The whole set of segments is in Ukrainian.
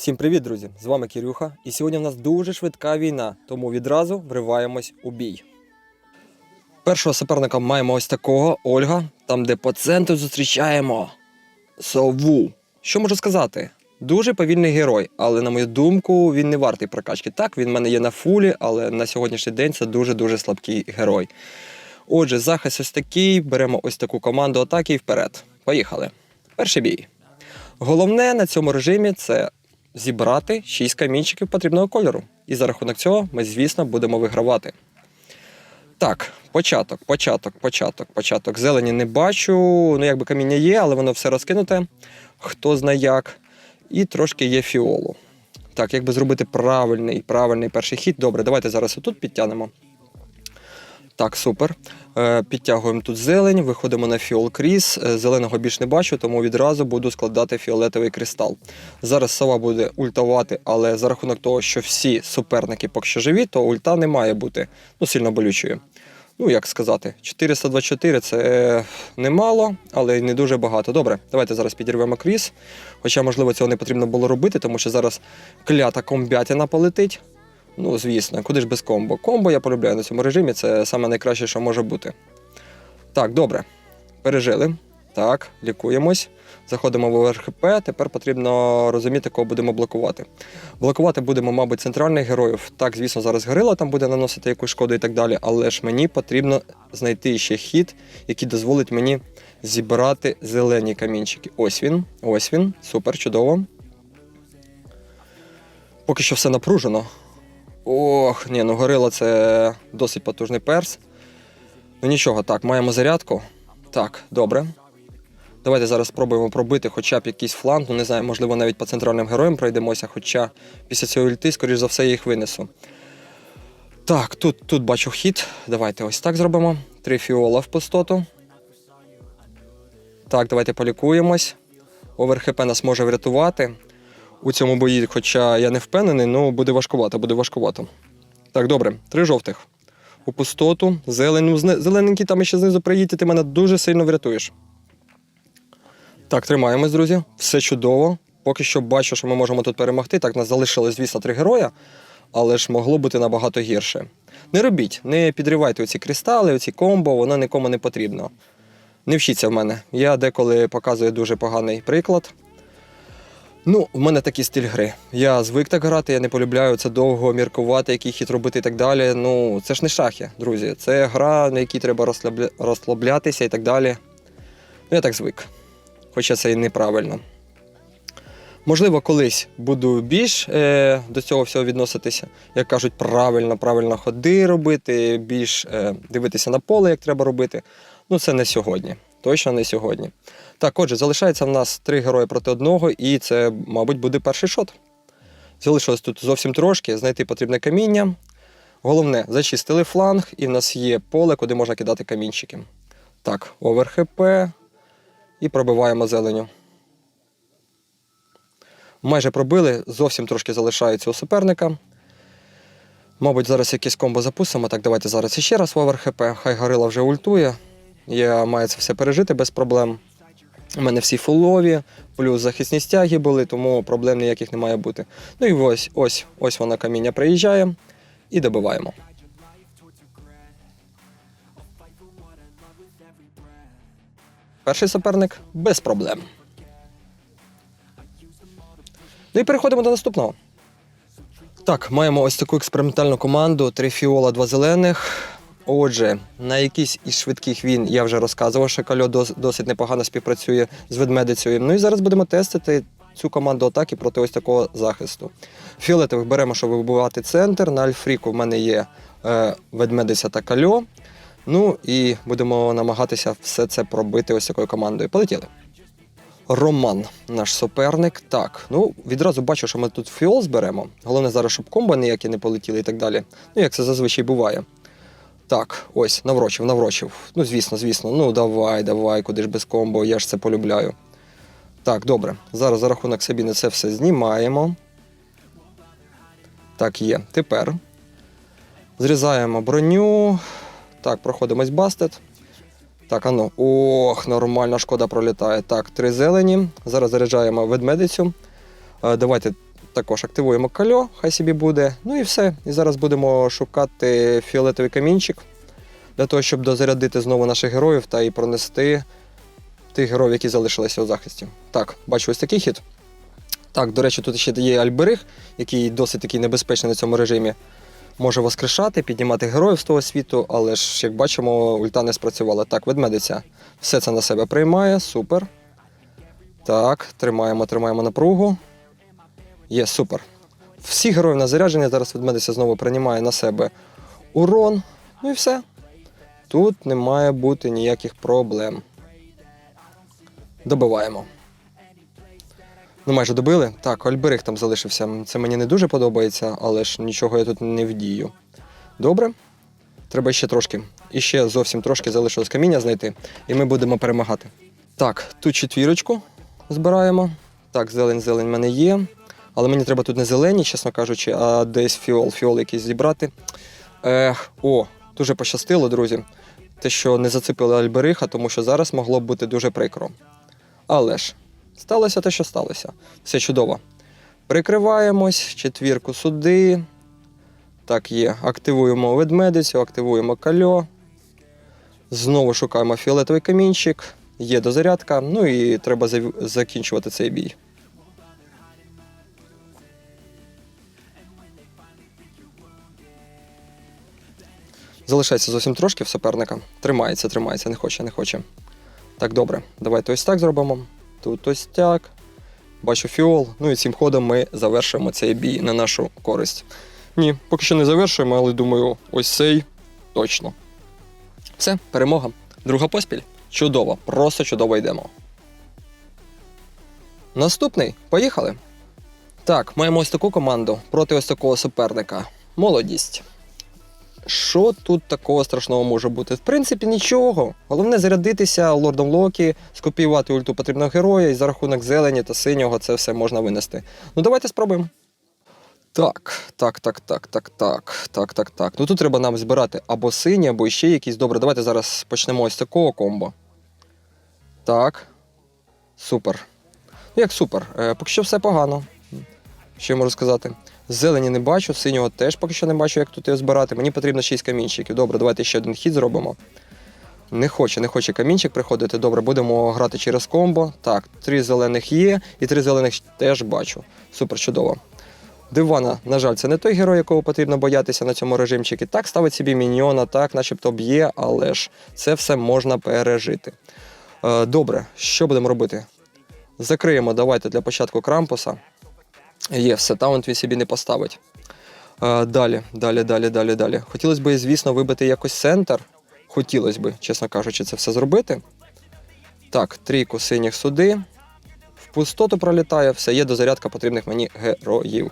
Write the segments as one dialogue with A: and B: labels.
A: Всім привіт, друзі! З вами Кирюха. І сьогодні в нас дуже швидка війна, тому відразу вриваємось у бій. Першого суперника маємо ось такого Ольга, там, де по центру зустрічаємо сову. Що можу сказати? Дуже повільний герой, але на мою думку, він не вартий прокачки. Так, він в мене є на фулі, але на сьогоднішній день це дуже-дуже слабкий герой. Отже, захист ось такий, беремо ось таку команду атаки і вперед. Поїхали. Перший бій. Головне на цьому режимі це зібрати 6 камінчиків потрібного кольору. І за рахунок цього ми, звісно, будемо вигравати. Так, початок, початок, початок, початок. Зелені не бачу. Ну, якби каміння є, але воно все розкинуте. Хто знає як. І трошки є фіолу. Так, як би зробити правильний, правильний перший хід. Добре, давайте зараз отут підтягнемо. Так, супер. Е, Підтягуємо тут зелень, виходимо на фіол кріс. Е, Зеленого більш не бачу, тому відразу буду складати фіолетовий кристал. Зараз сова буде ультувати, але за рахунок того, що всі суперники поки що живі, то ульта не має бути ну, сильно болючою. Ну, як сказати, 424 це е, немало, але й не дуже багато. Добре, давайте зараз підірвемо кріс. Хоча, можливо, цього не потрібно було робити, тому що зараз клята комбятіна полетить. Ну, звісно, куди ж без комбо. Комбо я полюбляю на цьому режимі, це саме найкраще, що може бути. Так, добре. Пережили. Так, лікуємось. Заходимо в ОРХП. Тепер потрібно розуміти, кого будемо блокувати. Блокувати будемо, мабуть, центральних героїв. Так, звісно, зараз горила там буде наносити якусь шкоду і так далі, але ж мені потрібно знайти ще хід, який дозволить мені зібрати зелені камінчики. Ось він, ось він. Супер, чудово. Поки що все напружено. Ох, ні, ну горила це досить потужний перс. Ну нічого, так, маємо зарядку. Так, добре. Давайте зараз спробуємо пробити хоча б якийсь фланг. Ну не знаю, можливо, навіть по центральним героям пройдемося, хоча після цього ульти, скоріш за все, я їх винесу. Так, тут, тут бачу хід. Давайте ось так зробимо. Три фіола в пустоту. Так, давайте полікуємось. Оверхп нас може врятувати. У цьому бої, хоча я не впевнений, ну буде важкувато, буде важкувато. Так, добре, три жовтих. У пустоту, зелень. Ну, зелененький там ще знизу приїдьте, ти мене дуже сильно врятуєш. Так, тримаємось, друзі. Все чудово. Поки що бачу, що ми можемо тут перемогти. Так, нас залишилось, звісно, три героя, але ж могло бути набагато гірше. Не робіть, не підривайте оці кристали, оці комбо, воно нікому не потрібно. Не вчіться в мене. Я деколи показую дуже поганий приклад. Ну, в мене такий стиль гри. Я звик так грати, я не полюбляю це довго міркувати, який хід робити і так далі. Ну, це ж не шахи, друзі. Це гра, на якій треба розслаблятися і так далі. Ну, я так звик. Хоча це і неправильно. Можливо, колись буду більш е, до цього всього відноситися, як кажуть, правильно, правильно ходи робити, більш е, дивитися на поле, як треба робити. Ну, це не сьогодні. Точно не сьогодні. Так, отже, залишається в нас три герої проти одного, і це, мабуть, буде перший шот. Залишилось тут зовсім трошки, знайти потрібне каміння. Головне, зачистили фланг, і в нас є поле, куди можна кидати камінчики. Так, оверхп і пробиваємо зеленю. Майже пробили, зовсім трошки залишається у суперника. Мабуть, зараз якесь комбо запустимо. Так, давайте зараз ще раз в оверхп. Хай горила вже ультує. Я маю це все пережити без проблем. У мене всі фулові, плюс захисні стяги були, тому проблем ніяких не має бути. Ну і ось, ось, ось вона каміння приїжджає і добиваємо. Перший суперник без проблем. Ну і переходимо до наступного. Так, маємо ось таку експериментальну команду: три фіола, два зелених. Отже, на якийсь із швидких він я вже розказував, що Кальо досить непогано співпрацює з ведмедицею. Ну і зараз будемо тестити цю команду атаки проти ось такого захисту. Фіолетових беремо, щоб вибивати центр. На Альфріку в мене є е, ведмедиця та кальо. Ну і будемо намагатися все це пробити ось такою командою. Полетіли. Роман, наш суперник. Так, ну відразу бачу, що ми тут фіол зберемо. Головне зараз, щоб комбо ніякі не полетіли і так далі. Ну, як це зазвичай буває. Так, ось, наврочив, наврочив. Ну, звісно, звісно. Ну, давай, давай, куди ж без комбо, я ж це полюбляю. Так, добре. Зараз за рахунок Сабіни це все знімаємо. Так, є. Тепер зрізаємо броню. Так, проходимось бастет. Так, ану. Ох, нормально, шкода пролітає. Так, три зелені. Зараз заряджаємо ведмедицю. Е, Давайте також активуємо кальо, хай собі буде. Ну і все. І зараз будемо шукати фіолетовий камінчик для того, щоб дозарядити знову наших героїв та і пронести тих героїв, які залишилися у захисті. Так, бачу ось такий хід. Так, до речі, тут ще є Альберих, який досить такий небезпечний на цьому режимі. Може воскрешати, піднімати героїв з того світу, але ж, як бачимо, ульта не спрацювала. Так, ведмедиця все це на себе приймає, супер. Так, тримаємо, тримаємо напругу. Є, супер. Всі герої на зарядження, зараз ведмедиця знову приймає на себе урон. Ну і все. Тут не має бути ніяких проблем. Добиваємо. Ну, майже добили. Так, Альберих там залишився. Це мені не дуже подобається, але ж нічого я тут не вдію. Добре. Треба ще трошки. І ще зовсім трошки залишилось каміння знайти, і ми будемо перемагати. Так, тут четвірочку збираємо. Так, зелень, зелень в мене є. Але мені треба тут не зелені, чесно кажучи, а десь фіол, фіол якийсь зібрати. Ех, о, дуже пощастило, друзі. Те, що не зацепили Альбериха, тому що зараз могло б бути дуже прикро. Але ж, сталося те, що сталося. Все чудово. Прикриваємось, четвірку сюди. Так, є. Активуємо ведмедицю, активуємо кальо. Знову шукаємо фіолетовий камінчик. Є дозарядка. Ну і треба закінчувати цей бій. Залишається зовсім трошки в суперника. Тримається, тримається, не хоче, не хоче. Так, добре. Давайте ось так зробимо. Тут ось так. Бачу фіол. Ну і цим ходом ми завершуємо цей бій на нашу користь. Ні, поки що не завершуємо, але думаю, ось цей точно. Все, перемога. Друга поспіль. Чудово, просто чудово йдемо. Наступний, поїхали. Так, маємо ось таку команду проти ось такого суперника. Молодість. Що тут такого страшного може бути? В принципі, нічого. Головне зарядитися лордом Локі, скопіювати ульту потрібного героя, і за рахунок зелені та синього це все можна винести. Ну давайте спробуємо. Так, так, так, так, так, так, так, так, так. Ну тут треба нам збирати або сині, або ще якісь. Добре, давайте зараз почнемо ось такого комбо. Так. Супер. Ну як супер. Е, поки що все погано. Що я можу сказати? Зелені не бачу, синього теж поки що не бачу, як тут його збирати. Мені потрібно 6 камінчиків. Добре, давайте ще один хід зробимо. Не хоче, не хоче камінчик приходити. Добре, будемо грати через комбо. Так, три зелених є, і три зелених теж бачу. Супер, чудово. Дивана, на жаль, це не той герой, якого потрібно боятися на цьому режимчику. Так, ставить собі міньйона, так, начебто б'є, але ж це все можна пережити. Е, добре, що будемо робити? Закриємо, давайте для початку крампуса. Є, все, таунт він собі не поставить. Е, далі, далі, далі, далі, далі. Хотілося б, звісно, вибити якось центр. Хотілося б, чесно кажучи, це все зробити. Так, трійку синіх сюди. В пустоту пролітає, все, є дозарядка потрібних мені героїв.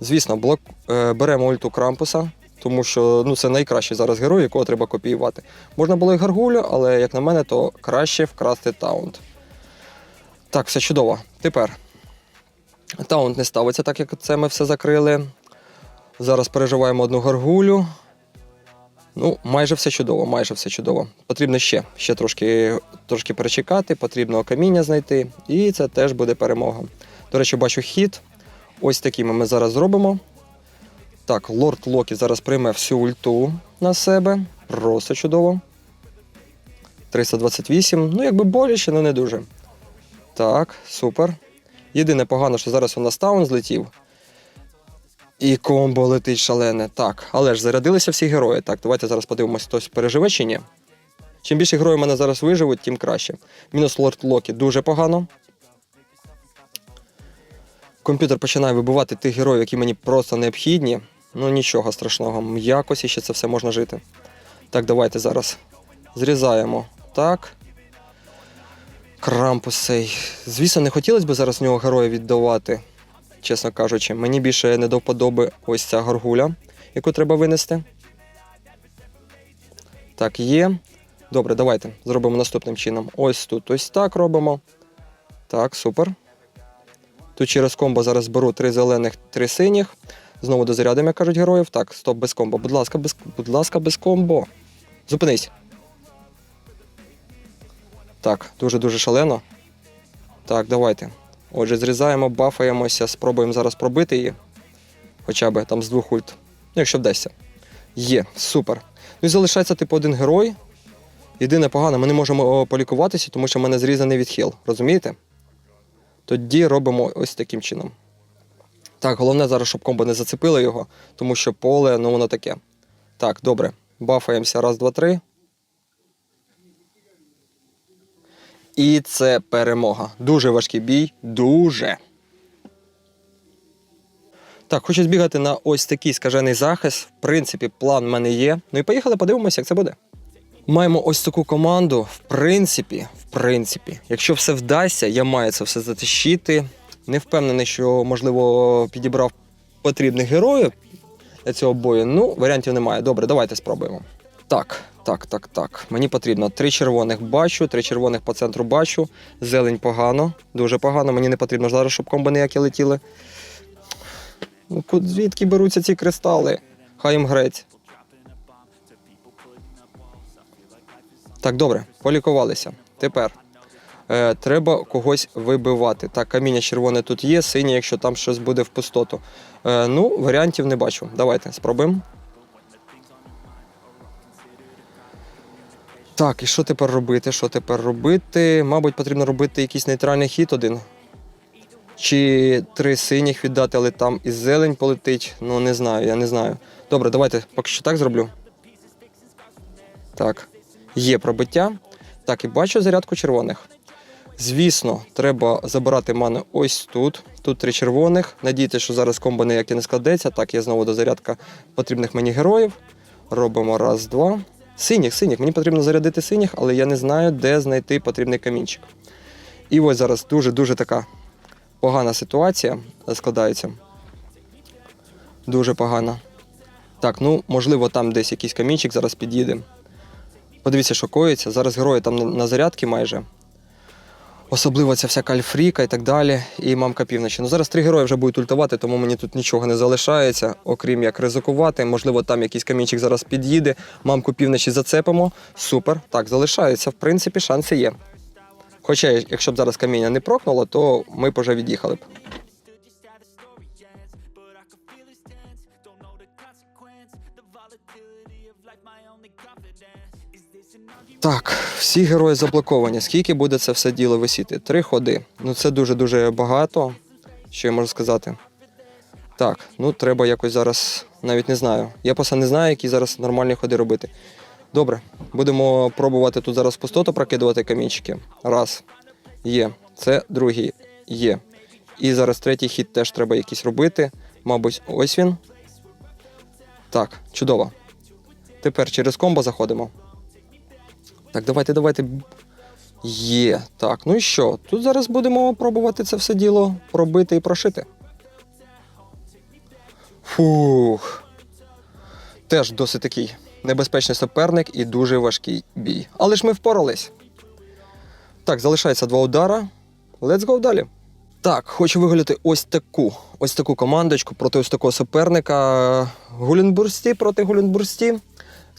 A: Звісно, блок, е, беремо ульту Крампуса, тому що ну, це найкращий зараз герой, якого треба копіювати. Можна було і гаргулю, але, як на мене, то краще вкрасти таунт. Так, все чудово. Тепер таунт не ставиться, так як це ми все закрили. Зараз переживаємо одну гаргулю. Ну, майже все чудово, майже все чудово. Потрібно ще, ще трошки, трошки перечекати, потрібно каміння знайти, і це теж буде перемога. До речі, бачу хід. Ось такими ми зараз зробимо. Так, лорд Локі зараз прийме всю ульту на себе. Просто чудово. 328. Ну, якби боляче, але не дуже. Так, супер. Єдине погано, що зараз у нас таун злетів. І комбо летить шалене. Так, але ж зарядилися всі герої. Так, давайте зараз подивимося, хтось переживе чи ні. Чим більше героїв мене зараз виживуть, тим краще. Мінус лорд Локі дуже погано. Комп'ютер починає вибивати тих героїв, які мені просто необхідні. Ну нічого страшного, якось іще це все можна жити. Так, давайте зараз зрізаємо. Так. Крампус цей. Звісно, не хотілося б зараз нього героя віддавати, чесно кажучи. Мені більше не до вподоби ось ця горгуля, яку треба винести. Так, є. Добре, давайте зробимо наступним чином. Ось тут ось так робимо. Так, супер. Тут через комбо зараз беру три зелених, три синіх. Знову дозарядимо, як кажуть героїв. Так, стоп, без комбо. Будь ласка, без, будь ласка, без комбо. Зупинись. Так, дуже-дуже шалено. Так, давайте. Отже, зрізаємо, бафаємося, спробуємо зараз пробити її. Хоча б там з двох ульт. Ну, якщо вдасться. Є, супер. Ну і залишається типу один герой. Єдине погане, ми не можемо полікуватися, тому що в мене зрізаний відхил. Розумієте? Тоді робимо ось таким чином. Так, головне зараз, щоб комбо не зацепило його, тому що поле, ну воно таке. Так, добре. Бафаємося. Раз, два, три. І це перемога. Дуже важкий бій. Дуже. Так, хочу збігати на ось такий скажений захист. В принципі, план в мене є. Ну і поїхали, подивимося, як це буде. Маємо ось таку команду. В принципі, в принципі, якщо все вдасться, я маю це все затащити. Не впевнений, що можливо підібрав потрібних героїв для цього бою. Ну, варіантів немає. Добре, давайте спробуємо. Так, так, так, так. Мені потрібно три червоних бачу, три червоних по центру бачу. Зелень погано, дуже погано. Мені не потрібно зараз, щоб комби ніякі летіли. Ну, звідки беруться ці кристали? Хай їм грець. Так, добре, полікувалися. Тепер е, треба когось вибивати. Так, каміння червоне тут є, синє, якщо там щось буде в пустоту. Е, ну, варіантів не бачу. Давайте спробуємо. Так, і що тепер робити? Що тепер робити? Мабуть, потрібно робити якийсь нейтральний хід один. Чи три синіх віддати, але там і зелень полетить. Ну, не знаю, я не знаю. Добре, давайте поки що так зроблю. Так, є пробиття. Так, і бачу зарядку червоних. Звісно, треба забирати ману ось тут. Тут три червоних. Надійтесь, що зараз комбо ніяке не складеться. Так, є знову до зарядка потрібних мені героїв. Робимо раз, два. Синіх, синіх. Мені потрібно зарядити синіх, але я не знаю, де знайти потрібний камінчик. І ось зараз дуже-дуже така погана ситуація складається. Дуже погана. Так, ну можливо, там десь якийсь камінчик зараз під'їде. Подивіться, що коїться. Зараз герої там на- зарядці майже. Особливо ця вся кальфріка і так далі. І мамка півночі. Ну зараз три герої вже будуть ультувати, тому мені тут нічого не залишається, окрім як ризикувати. Можливо, там якийсь камінчик зараз під'їде. Мамку півночі зацепимо. Супер. Так, залишається. В принципі, шанси є. Хоча, якщо б зараз каміння не прокнуло, то ми б вже від'їхали б. Так, всі герої заблоковані. Скільки буде це все діло висіти? Три ходи. Ну це дуже-дуже багато. Що я можу сказати? Так, ну треба якось зараз, навіть не знаю. Я просто не знаю, які зараз нормальні ходи робити. Добре, будемо пробувати тут зараз пустоту прокидувати камінчики. Раз. Є. Це другий. Є. І зараз третій хід теж треба якийсь робити. Мабуть, ось він. Так, чудово. Тепер через комбо заходимо. Так, давайте, давайте. Є. Так, ну і що? Тут зараз будемо пробувати це все діло пробити і прошити. Фух. Теж досить такий небезпечний суперник і дуже важкий бій. Але ж ми впорались. Так, залишається два удара. Let's go далі. Так, хочу виголити ось таку ось таку командочку проти ось такого суперника. Гулінбурсті проти Гулінбурсті.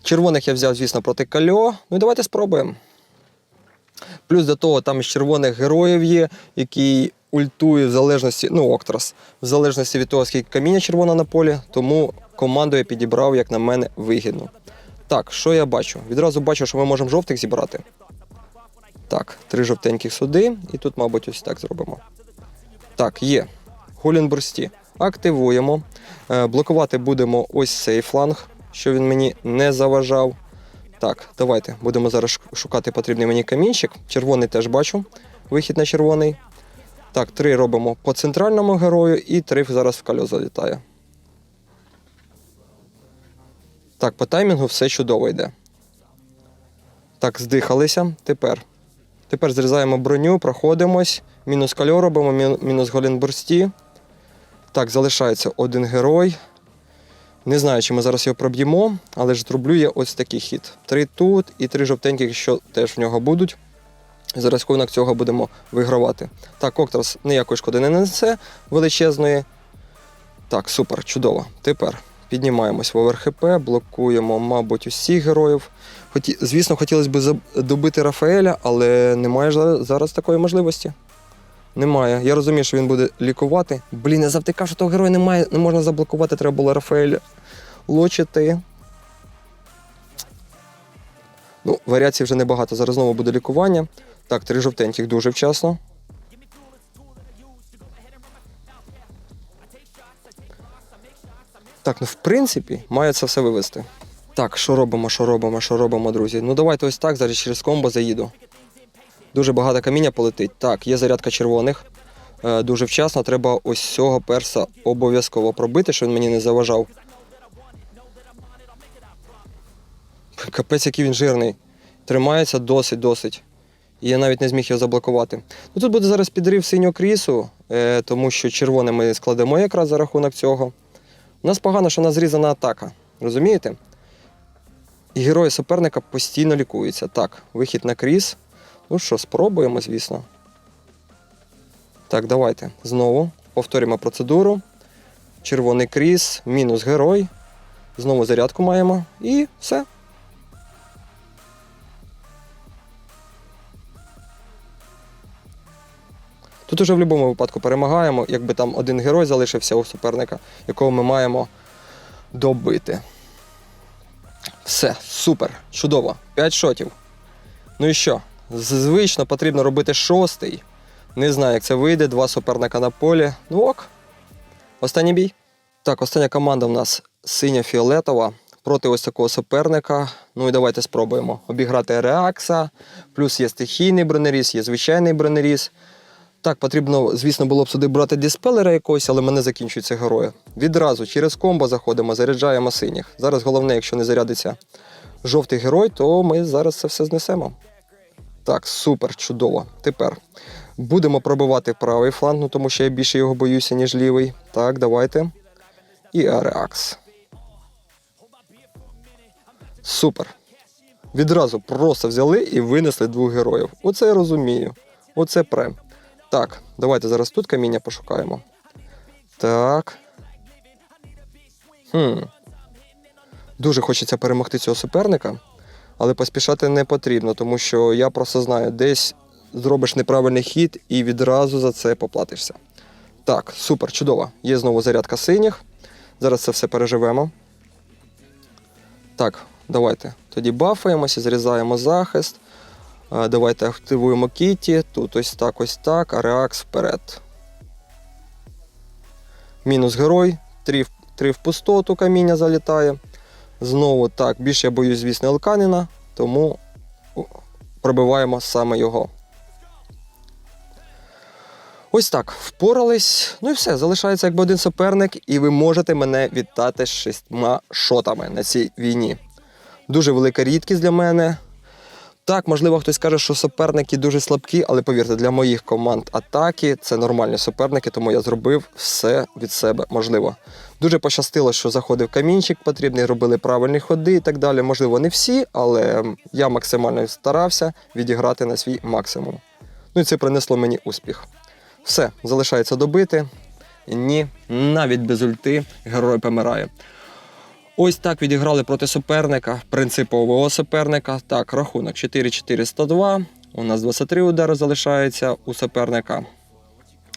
A: Червоних я взяв, звісно, проти Кальо. Ну і давайте спробуємо. Плюс до того, там з червоних героїв є, який ультує в залежності, ну, Октрас, в залежності від того, скільки каміння червона на полі, тому команду я підібрав, як на мене, вигідно. Так, що я бачу? Відразу бачу, що ми можемо жовтих зібрати. Так, три жовтеньких сюди, і тут, мабуть, ось так зробимо. Так, є. Гулінбурсті. Активуємо. Е, блокувати будемо ось цей фланг, що він мені не заважав. Так, давайте будемо зараз шукати потрібний мені камінчик. Червоний теж бачу. Вихід на червоний. Так, три робимо по центральному герою і три зараз в кальо залітає. Так, по таймінгу все чудово йде. Так, здихалися. Тепер. Тепер зрізаємо броню, проходимось. Мінус кальо робимо, мінус голінбурсті. Так, залишається один герой. Не знаю, чи ми зараз його проб'ємо, але ж зроблю я ось такий хід. Три тут і три жовтеньких, що теж в нього будуть. За рахунок цього будемо вигравати. Так, Октрас ніякої шкоди не несе величезної. Так, супер, чудово. Тепер піднімаємось в ОверХП, блокуємо, мабуть, усіх героїв. Хоті... Звісно, хотілося б добити Рафаеля, але немає зараз такої можливості. Немає. Я розумію, що він буде лікувати. Блін, я завтикав, що того героя немає, не можна заблокувати, треба було Рафаеля лочити. Ну, варіацій вже небагато. Зараз знову буде лікування. Так, три жовтеньких дуже вчасно. Так, ну в принципі, має це все вивести. Так, що робимо, що робимо, що робимо, друзі? Ну давайте ось так, зараз через комбо заїду. Дуже багато каміння полетить. Так, є зарядка червоних. Е, дуже вчасно. Треба ось цього перса обов'язково пробити, щоб він мені не заважав. Капець, який він жирний. Тримається досить, досить. І я навіть не зміг його заблокувати. Ну, тут буде зараз підрив синього крісу, е, тому що червоне ми складемо якраз за рахунок цього. У нас погано, що у нас зрізана атака. Розумієте? І герої суперника постійно лікуються. Так, вихід на кріс. Ну що, спробуємо, звісно. Так, давайте. Знову повторюємо процедуру. Червоний кріс, мінус герой. Знову зарядку маємо. І все. Тут уже в будь-якому випадку перемагаємо, якби там один герой залишився у суперника, якого ми маємо добити. Все, супер, чудово. 5 шотів. Ну і що? Звично потрібно робити шостий. Не знаю, як це вийде. Два суперника на полі. Ну ок. Останній бій. Так, остання команда в нас синя-фіолетова проти ось такого суперника. Ну і давайте спробуємо обіграти Реакса. Плюс є стихійний бронеріз, є звичайний бронеріз. Так, потрібно, звісно, було б сюди брати диспелера якогось, але мене закінчуються герої. Відразу через комбо заходимо, заряджаємо синіх. Зараз головне, якщо не зарядиться жовтий герой, то ми зараз це все знесемо. Так, супер, чудово. Тепер будемо пробивати правий фланг, ну тому що я більше його боюся, ніж лівий. Так, давайте. І Ареакс. Супер. Відразу просто взяли і винесли двох героїв. Оце я розумію. Оце прем. Так, давайте зараз тут каміння пошукаємо. Так. Хм. Дуже хочеться перемогти цього суперника, але поспішати не потрібно, тому що я просто знаю, десь зробиш неправильний хід і відразу за це поплатишся. Так, супер, чудово. Є знову зарядка синіх. Зараз це все переживемо. Так, давайте. Тоді бафаємося, зрізаємо захист. Давайте активуємо Кіті. Тут ось так, ось так, а реакс вперед. Мінус герой. Три, в- три в пустоту каміння залітає. Знову так, більше я боюсь, звісно, Елканина, тому пробиваємо саме його. Ось так, впорались. Ну і все, залишається якби один суперник, і ви можете мене вітати з шістьма шотами на цій війні. Дуже велика рідкість для мене. Так, можливо, хтось каже, що суперники дуже слабкі, але повірте, для моїх команд атаки це нормальні суперники, тому я зробив все від себе можливо. Дуже пощастило, що заходив камінчик потрібний, робили правильні ходи і так далі. Можливо, не всі, але я максимально старався відіграти на свій максимум. Ну і це принесло мені успіх. Все, залишається добити. Ні, навіть без ульти герой помирає. Ось так відіграли проти суперника, принципового суперника. Так, рахунок 4-4-102. У нас 23 удари залишається у суперника.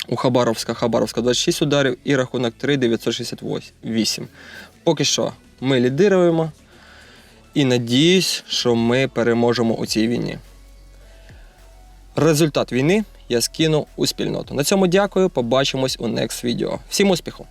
A: У Хабаровська Хабаровська 26 ударів і рахунок 3-968. Поки що ми лідируємо. І надіюсь, що ми переможемо у цій війні. Результат війни я скину у спільноту. На цьому дякую. Побачимось у next відео. Всім успіху!